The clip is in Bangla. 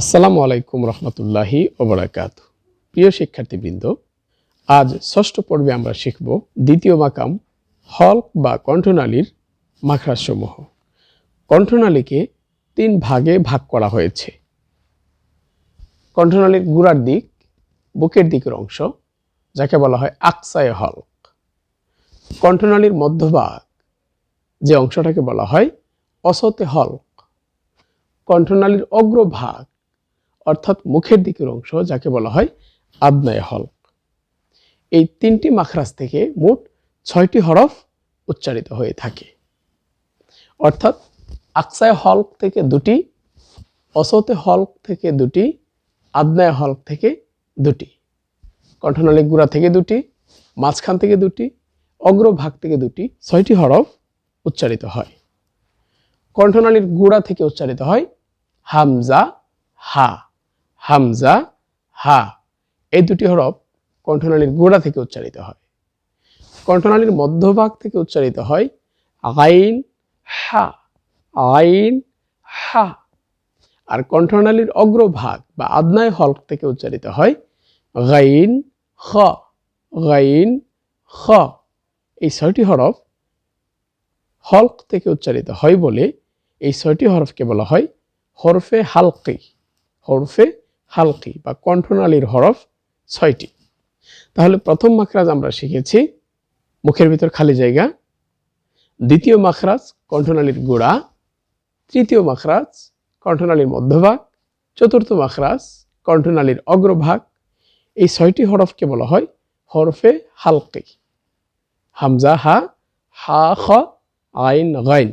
আসসালামু আলাইকুম রহমতুল্লাহি ওবরাকাত। প্রিয় শিক্ষার্থীবৃন্দ, আজ ষষ্ঠ পর্বে আমরা শিখব দ্বিতীয় মাকাম হল্ক বা কণ্ঠনালীর মাখরাজসমূহ। কণ্ঠনালীকে তিন ভাগে ভাগ করা হয়েছে। কণ্ঠনালীর গুড়ার দিক, বুকের দিকের অংশ, যাকে বলা হয় আকসায় হল্ক। কণ্ঠনালীর মধ্যভাগ, যে অংশটাকে বলা হয় অসতে হল্ক। কণ্ঠনালীর অগ্রভাগ অর্থাৎ মুখের দিকের অংশ, যাকে বলা হয় আদনায় হলক এই তিনটি মাখরাজ থেকে মোট ছয়টি হরফ উচ্চারিত হয়ে থাকে। অর্থাৎ আকসায় হলক থেকে দুটি, অসতে হলক থেকে দুটি, আদনায় হলক থেকে দুটি। কণ্ঠনালী গুড়া থেকে দুটি, মাঝখান থেকে দুটি, অগ্রভাগ থেকে দুটি, ছয়টি হরফ উচ্চারিত হয়। কণ্ঠনালীর গুড়া থেকে উচ্চারিত হয় হামজা, হা। হামজা, হা, এই দুটি হরফ কণ্ঠনালীর গোড়া থেকে উচ্চারিত হয়। কণ্ঠনালীর মধ্যভাগ থেকে উচ্চারিত হয় আইন, হা আইন, হা। আর কণ্ঠনালীর অগ্রভাগ বা আদনায় হল্ক থেকে উচ্চারিত হয় গাইন, খ গাইন, খ। এই ছয়টি হরফ হল্ক থেকে উচ্চারিত হয় বলে এই ছয়টি হরফকে বলা হয় হরফে হালকি, হরফে হালকি বা কণ্ঠনালীর হরফ ছয়টি। তাহলে প্রথম মাখরাজ আমরা শিখেছি, মুখের ভিতর খালি জায়গা। দ্বিতীয় মাখরাজ কণ্ঠনালীর গোড়া। তৃতীয় মাখরাজ কণ্ঠনালীর মধ্যভাগ। চতুর্থ মাখরাজ কণ্ঠনালীর অগ্রভাগ। এই ছয়টি হরফকে বলা হয় হরফে হালকি। হামজা, হা হা, খ, আইন, গাইন।